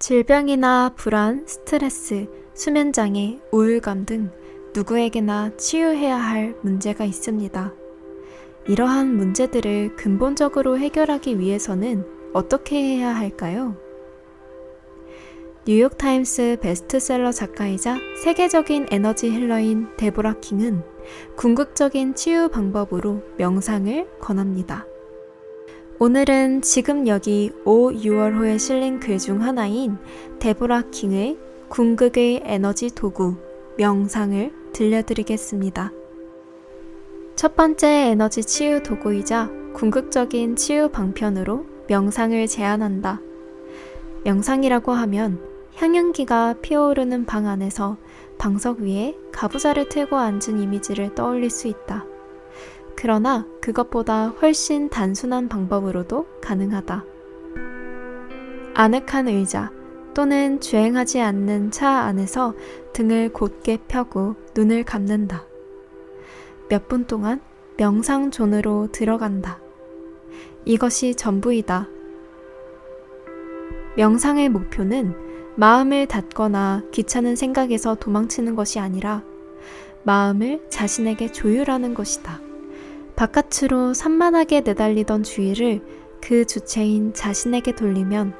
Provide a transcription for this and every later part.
질병이나 불안, 스트레스, 수면장애, 우울감 등 누구에게나 치유해야 할 문제가 있습니다. 이러한 문제들을 근본적으로 해결하기 위해서는 어떻게 해야 할까요? 뉴욕타임스 베스트셀러 작가이자 세계적인 에너지 힐러인 데보라 킹은 궁극적인 치유 방법으로 명상을 권합니다. 오늘은 지금 여기 5, 6월호에 실린 글 중 하나인 데보라 킹의 궁극의 에너지 도구, 명상을 들려드리겠습니다. 첫 번째 에너지 치유 도구이자 궁극적인 치유 방편으로 명상을 제안한다. 명상이라고 하면 향연기가 피어오르는 방 안에서 방석 위에 가부좌를 틀고 앉은 이미지를 떠올릴 수 있다. 그러나 그것보다 훨씬 단순한 방법으로도 가능하다. 아늑한 의자 또는 주행하지 않는 차 안에서 등을 곧게 펴고 눈을 감는다. 몇 분 동안 명상 존으로 들어간다. 이것이 전부이다. 명상의 목표는 마음을 닫거나 귀찮은 생각에서 도망치는 것이 아니라 마음을 자신에게 조율하는 것이다. 바깥으로 산만하게 내달리던 주의를 그 주체인 자신에게 돌리면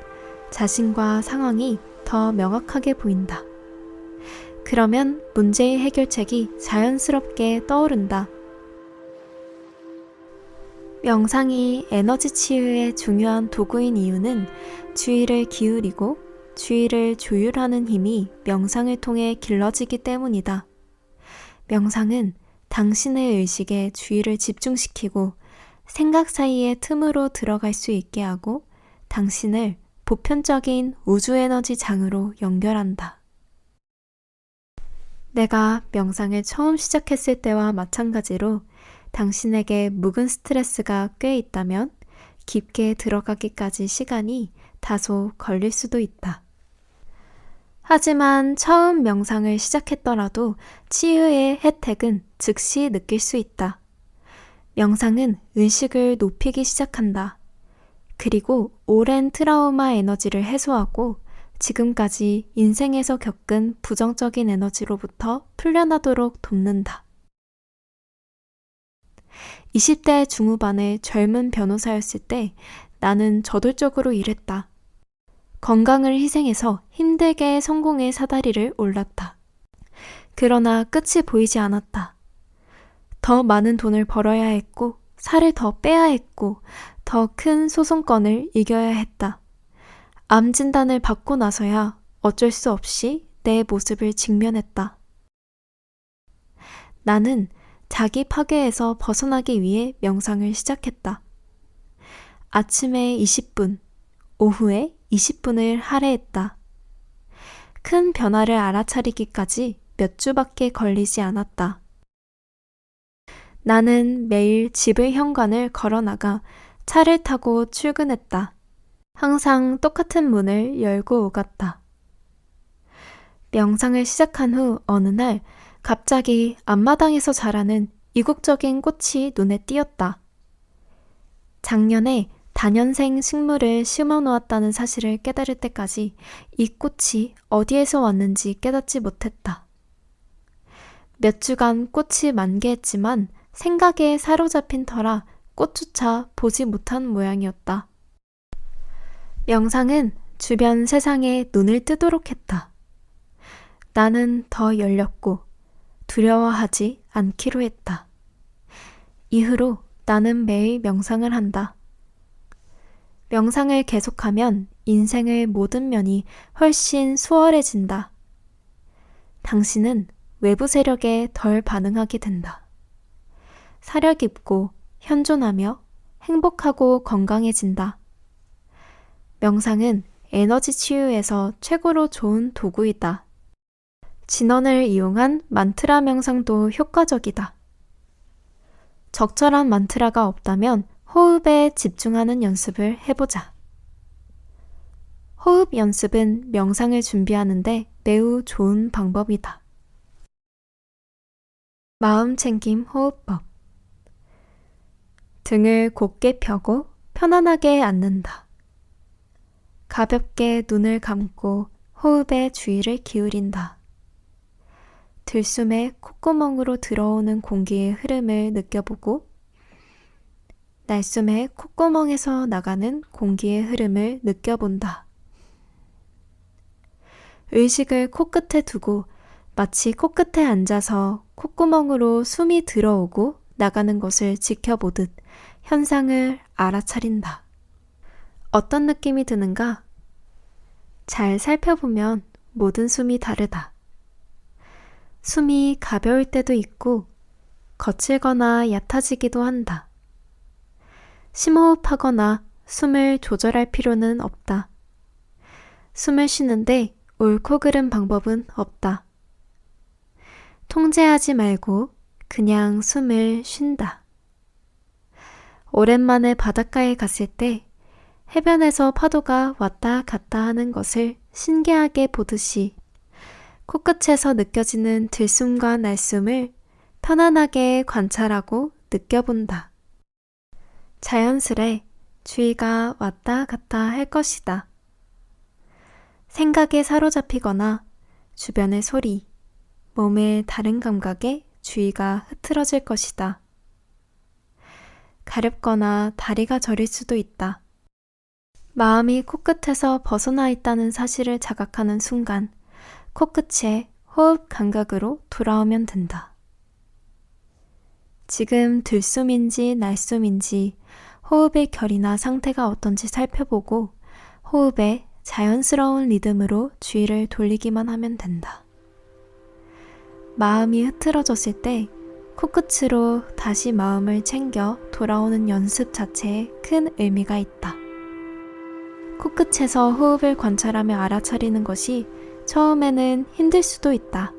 자신과 상황이 더 명확하게 보인다. 그러면 문제의 해결책이 자연스럽게 떠오른다. 명상이 에너지 치유의 중요한 도구인 이유는 주의를 기울이고 주의를 조율하는 힘이 명상을 통해 길러지기 때문이다. 명상은 당신의 의식에 주의를 집중시키고 생각 사이에 틈으로 들어갈 수 있게 하고 당신을 보편적인 우주 에너지 장으로 연결한다. 내가 명상을 처음 시작했을 때와 마찬가지로 당신에게 묵은 스트레스가 꽤 있다면 깊게 들어가기까지 시간이 다소 걸릴 수도 있다. 하지만 처음 명상을 시작했더라도 치유의 혜택은 즉시 느낄 수 있다. 명상은 의식을 높이기 시작한다. 그리고 오랜 트라우마 에너지를 해소하고 지금까지 인생에서 겪은 부정적인 에너지로부터 풀려나도록 돕는다. 20대 중후반의 젊은 변호사였을 때 나는 저돌적으로 일했다. 건강을 희생해서 힘들게 성공의 사다리를 올랐다. 그러나 끝이 보이지 않았다. 더 많은 돈을 벌어야 했고, 살을 더 빼야 했고, 더 큰 소송건을 이겨야 했다. 암 진단을 받고 나서야 어쩔 수 없이 내 모습을 직면했다. 나는 자기 파괴에서 벗어나기 위해 명상을 시작했다. 아침에 20분, 오후에 20분을 할애했다. 큰 변화를 알아차리기까지 몇 주밖에 걸리지 않았다. 나는 매일 집의 현관을 걸어나가 차를 타고 출근했다. 항상 똑같은 문을 열고 오갔다. 명상을 시작한 후 어느 날 갑자기 앞마당에서 자라는 이국적인 꽃이 눈에 띄었다. 작년에 다년생 식물을 심어 놓았다는 사실을 깨달을 때까지 이 꽃이 어디에서 왔는지 깨닫지 못했다. 몇 주간 꽃이 만개했지만 생각에 사로잡힌 터라 꽃조차 보지 못한 모양이었다. 명상은 주변 세상에 눈을 뜨도록 했다. 나는 더 열렸고 두려워하지 않기로 했다. 이후로 나는 매일 명상을 한다. 명상을 계속하면 인생의 모든 면이 훨씬 수월해진다. 당신은 외부 세력에 덜 반응하게 된다. 사려 깊고 현존하며 행복하고 건강해진다. 명상은 에너지 치유에서 최고로 좋은 도구이다. 진원을 이용한 만트라 명상도 효과적이다. 적절한 만트라가 없다면 호흡에 집중하는 연습을 해보자. 호흡 연습은 명상을 준비하는데 매우 좋은 방법이다. 마음 챙김 호흡법. 등을 곧게 펴고 편안하게 앉는다. 가볍게 눈을 감고 호흡에 주의를 기울인다. 들숨에 콧구멍으로 들어오는 공기의 흐름을 느껴보고 날숨에 콧구멍에서 나가는 공기의 흐름을 느껴본다. 의식을 코끝에 두고 마치 코끝에 앉아서 콧구멍으로 숨이 들어오고 나가는 것을 지켜보듯 현상을 알아차린다. 어떤 느낌이 드는가? 잘 살펴보면 모든 숨이 다르다. 숨이 가벼울 때도 있고 거칠거나 얕아지기도 한다. 심호흡하거나 숨을 조절할 필요는 없다. 숨을 쉬는데 옳고 그른 방법은 없다. 통제하지 말고 그냥 숨을 쉰다. 오랜만에 바닷가에 갔을 때 해변에서 파도가 왔다 갔다 하는 것을 신기하게 보듯이 코끝에서 느껴지는 들숨과 날숨을 편안하게 관찰하고 느껴본다. 자연스레 주의가 왔다 갔다 할 것이다. 생각에 사로잡히거나 주변의 소리, 몸의 다른 감각에 주의가 흐트러질 것이다. 가렵거나 다리가 저릴 수도 있다. 마음이 코끝에서 벗어나 있다는 사실을 자각하는 순간 코끝에 호흡 감각으로 돌아오면 된다. 지금 들숨인지 날숨인지 호흡의 결이나 상태가 어떤지 살펴보고 호흡에 자연스러운 리듬으로 주의를 돌리기만 하면 된다. 마음이 흐트러졌을 때 코끝으로 다시 마음을 챙겨 돌아오는 연습 자체에 큰 의미가 있다. 코끝에서 호흡을 관찰하며 알아차리는 것이 처음에는 힘들 수도 있다.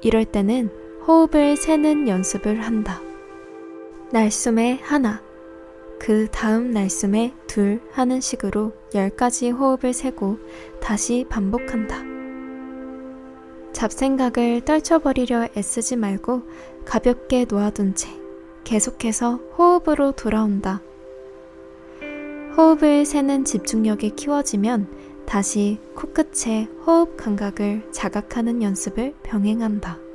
이럴 때는 호흡을 세는 연습을 한다. 날숨에 하나, 그 다음 날숨에 둘 하는 식으로 10가지 호흡을 세고 다시 반복한다. 잡생각을 떨쳐버리려 애쓰지 말고 가볍게 놓아둔 채 계속해서 호흡으로 돌아온다. 호흡을 세는 집중력이 키워지면 다시 코끝의 호흡 감각을 자각하는 연습을 병행한다.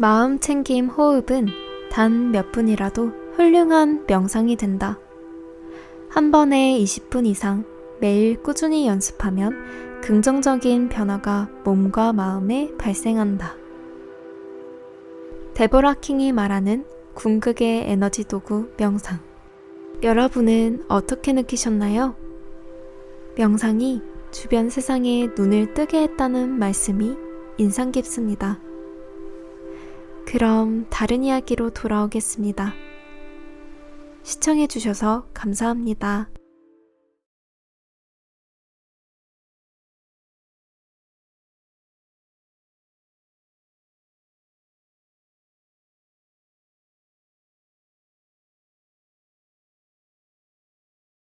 마음 챙김 호흡은 단 몇 분이라도 훌륭한 명상이 된다. 한 번에 20분 이상 매일 꾸준히 연습하면 긍정적인 변화가 몸과 마음에 발생한다. 데보라 킹이 말하는 궁극의 에너지 도구 명상. 여러분은 어떻게 느끼셨나요? 명상이 주변 세상에 눈을 뜨게 했다는 말씀이 인상 깊습니다. 그럼 다른 이야기로 돌아오겠습니다. 시청해주셔서 감사합니다.